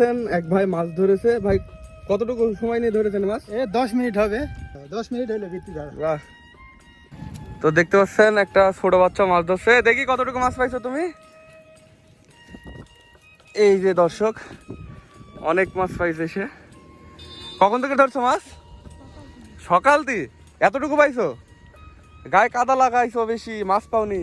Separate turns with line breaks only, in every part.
পাচ্ছেন এক ভাই মাছ ধরেছে। ভাই কতটুকু সময় নিয়ে ধরেছেন মাছ?
এ দশ মিনিট হবে। দশ মিনিট হলে বৃত্তি
বাহ। তো দেখতে পাচ্ছেন একটা ছোট বাচ্চা মাছ ধরছে। দেখি কতটুকু মাছ পাইছো তুমি? এই যে দর্শক অনেক মাছ পাইছে সে। কখন থেকে ধরছো মাছ? সকাল দি। এতটুকু পাইছো? গায়ে কাদা লাগাইছো বেশি মাছ পাওনি।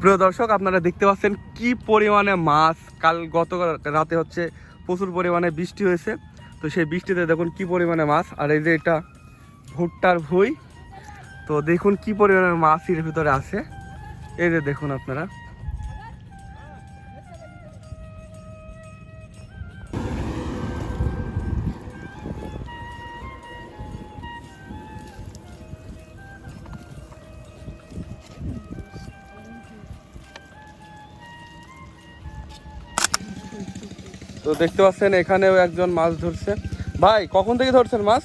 প্রিয় দর্শক, আপনারা দেখতে পাচ্ছেন কি পরিমাণে মাছ। কাল গত রাতে হচ্ছে প্রচুর পরিমাণে বৃষ্টি হয়েছে। তো সেই বৃষ্টিতে দেখুন কি পরিমাণে মাছ। আর এই যে এটা ভুট্টার ভুই। তো দেখুন কি পরিমাণে মাছ এর ভিতরে আছে। এই যে দেখুন আপনারা। তো দেখতে পাচ্ছেন এখানেও একজন মাছ ধরছে। ভাই কখন থেকে ধরছেন মাছ?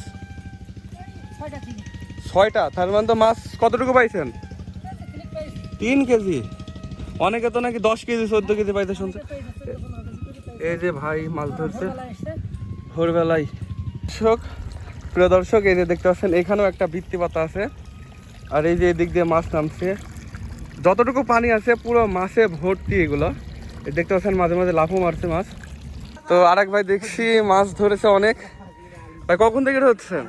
ছয়টা তার মানে তো মাছ কতটুকু পাইছেন? তিন কেজি? অনেকে তো নাকি দশ কেজি চোদ্দ কেজি পাইতে শুনছে। এই যে ভাই মাছ ধরছে। ভোরবেলায়। দর্শক প্রিয় দর্শক এই যে দেখতে পাচ্ছেন এখানেও একটা বৃত্তি পাতা আছে। আর এই যে এদিক দিয়ে মাছ নামছে। যতটুকু পানি আছে পুরো মাছে ভর্তি এগুলো। দেখতে পাচ্ছেন মাঝে মাঝে লাফও মারছে মাছ। তো আরেক ভাই দেখছি মাছ ধরেছে অনেক। ভাই কখন থেকে ধরছেন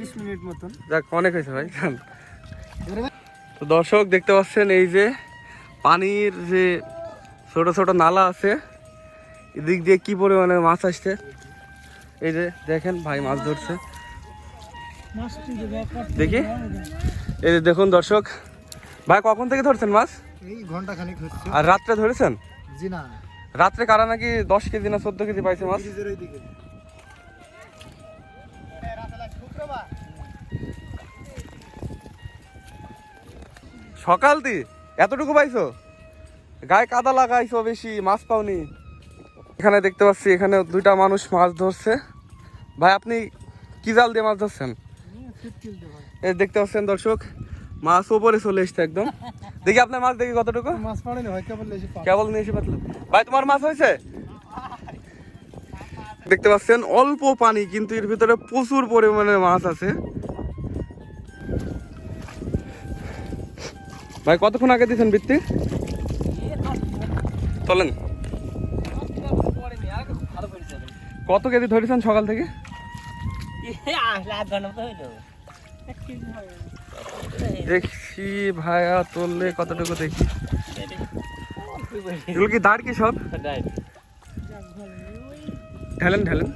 বিশ মিনিট মতন
যাক অনেক হয়েছে ভাই। তো দর্শক দেখতে পাচ্ছেন এই যে পানির যে ছোট ছোট নালা আছে এদিক দিয়ে কি পরিমাণে মাছ আসছে? এই যে দেখেন ভাই মাছ ধরছে। দেখি। এই যে দেখুন দর্শক ভাই কখন থেকে ধরছেন মাছ?
এই ঘণ্টা খানিক
আর রাত্রে ধরেছেন?
জি না।
রাত্রে কারা নাকি দশ কেজি না চোদ্দ কেজি পাইছে মাছ? সকাল দি এতটুকু পাইছো? গায়ে কাদা লাগাইছো বেশি মাছ পাওনি। এখানে দেখতে পাচ্ছি এখানে দুইটা মানুষ মাছ ধরছে। ভাই আপনি কি জাল দিয়ে মাছ ধরছেন? দেখতে পাচ্ছেন দর্শক মাছ ওপরে চলে এসছে একদম। দেখি আপনার মাছ দেখি কতটুকু।
মাছ পড়েনি হয় কেবল এসে
কেবল নিয়ে এসে পাতলাম। ভাই তোমার মাছ হয়েছে? দেখতে পাচ্ছেন অল্প পানি কিন্তু এর ভিতরে প্রচুর পরিমাণে মাছ আছে। ভাই কতক্ষণ আগে দিয়েছেন বৃত্তি চলেন কত কেজি ধরেছেন সকাল থেকে? দেখছি ভাইয়া তুললে কতটুকু দেখি। এগুলো কি দাঁড় কি সব? ঢেলেন ঢেলেন।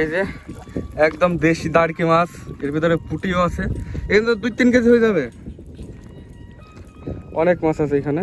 এই যে একদম দেশি দাঁড়কি মাছ এর ভিতরে পুটিও আছে। এখানে দুই তিন কেজি হয়ে যাবে। অনেক মাছ আছে এখানে।